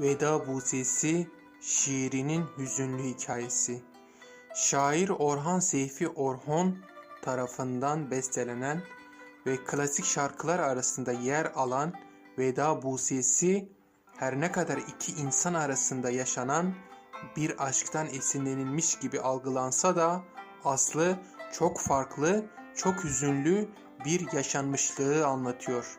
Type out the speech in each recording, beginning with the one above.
Veda Busesi şiirinin hüzünlü hikayesi. Şair Orhan Seyfi Orhon tarafından bestelenen ve klasik şarkılar arasında yer alan Veda Busesi her ne kadar iki insan arasında yaşanan bir aşktan esinlenilmiş gibi algılansa da aslı çok farklı, çok hüzünlü bir yaşanmışlığı anlatıyor.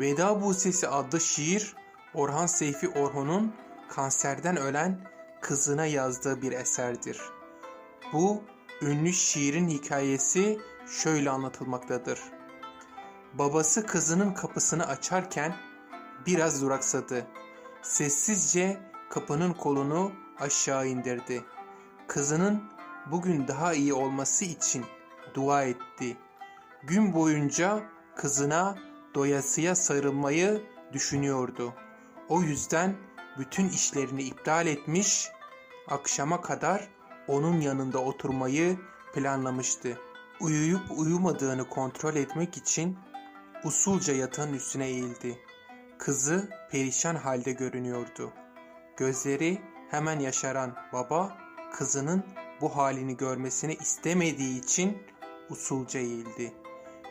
Veda Busesi adlı şiir Orhan Seyfi Orhon'un kanserden ölen kızına yazdığı bir eserdir. Bu ünlü şiirin hikayesi şöyle anlatılmaktadır. Babası kızının kapısını açarken biraz duraksadı. Sessizce kapının kolunu aşağı indirdi. Kızının bugün daha iyi olması için dua etti. Gün boyunca kızına doyasıya sarılmayı düşünüyordu. O yüzden bütün işlerini iptal etmiş, akşama kadar onun yanında oturmayı planlamıştı. Uyuyup uyumadığını kontrol etmek için usulca yatağın üstüne eğildi. Kızı perişan halde görünüyordu. Gözleri hemen yaşaran baba kızının bu halini görmesini istemediği için usulca eğildi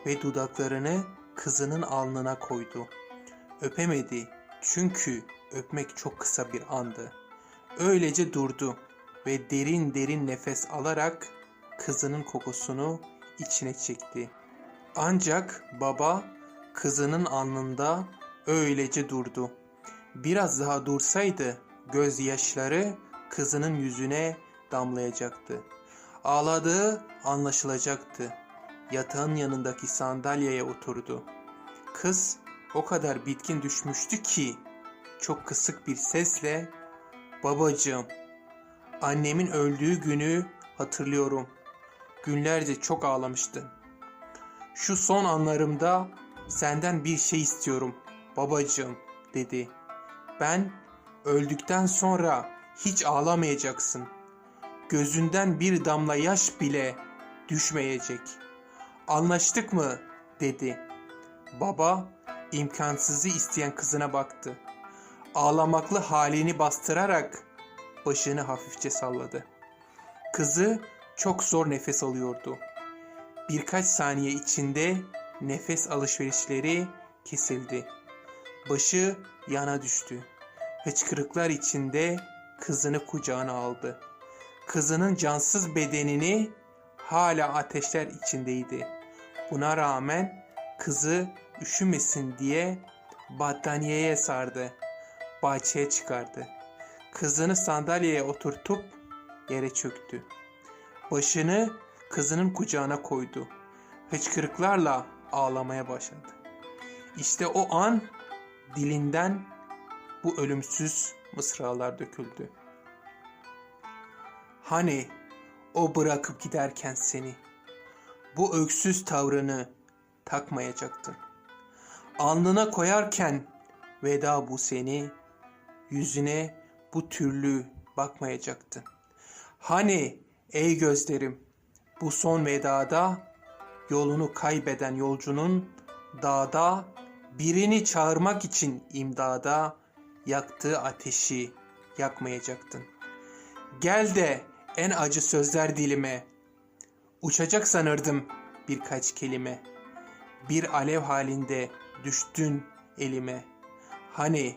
ve dudaklarını kızının alnına koydu. Öpemedi çünkü öpmek çok kısa bir andı. Öylece durdu ve derin derin nefes alarak kızının kokusunu içine çekti. Ancak baba kızının alnında öylece durdu. Biraz daha dursaydı gözyaşları kızının yüzüne damlayacaktı. Ağladığı anlaşılacaktı. Yatağın yanındaki sandalyeye oturdu. Kız o kadar bitkin düşmüştü ki çok kısık bir sesle "Babacığım, annemin öldüğü günü hatırlıyorum. Günlerce çok ağlamıştım. Şu son anlarımda senden bir şey istiyorum babacığım." dedi. "Ben öldükten sonra hiç ağlamayacaksın. Gözünden bir damla yaş bile düşmeyecek. Anlaştık mı?" dedi. Baba imkansızı isteyen kızına baktı. Ağlamaklı halini bastırarak başını hafifçe salladı. Kızı çok zor nefes alıyordu. Birkaç saniye içinde nefes alışverişleri kesildi. Başı yana düştü. Hıçkırıklar içinde kızını kucağına aldı. Kızının cansız bedenini hala ateşler içindeydi. Buna rağmen kızı üşümesin diye battaniyeye sardı. Bahçeye çıkardı. Kızını sandalyeye oturtup yere çöktü. Başını kızının kucağına koydu. Hıçkırıklarla ağlamaya başladı. İşte o an dilinden bu ölümsüz mısralar döküldü. Hani o bırakıp giderken seni bu öksüz tavrını takmayacaktın. Alnına koyarken veda bu seni yüzüne bu türlü bakmayacaktın. Hani ey gözlerim bu son vedada yolunu kaybeden yolcunun dağda birini çağırmak için imdada yaktığı ateşi yakmayacaktın. Gel de en acı sözler dilime. Uçacak sanırdım birkaç kelime. Bir alev halinde düştün elime. Hani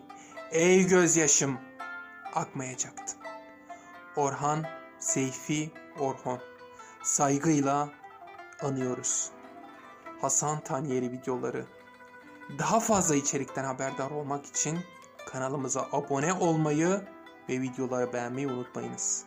ey gözyaşım akmayacaktın. Orhan Seyfi Orhon saygıyla anıyoruz. Hasan Tanyeri videoları. Daha fazla içerikten haberdar olmak için kanalımıza abone olmayı ve videoları beğenmeyi unutmayınız.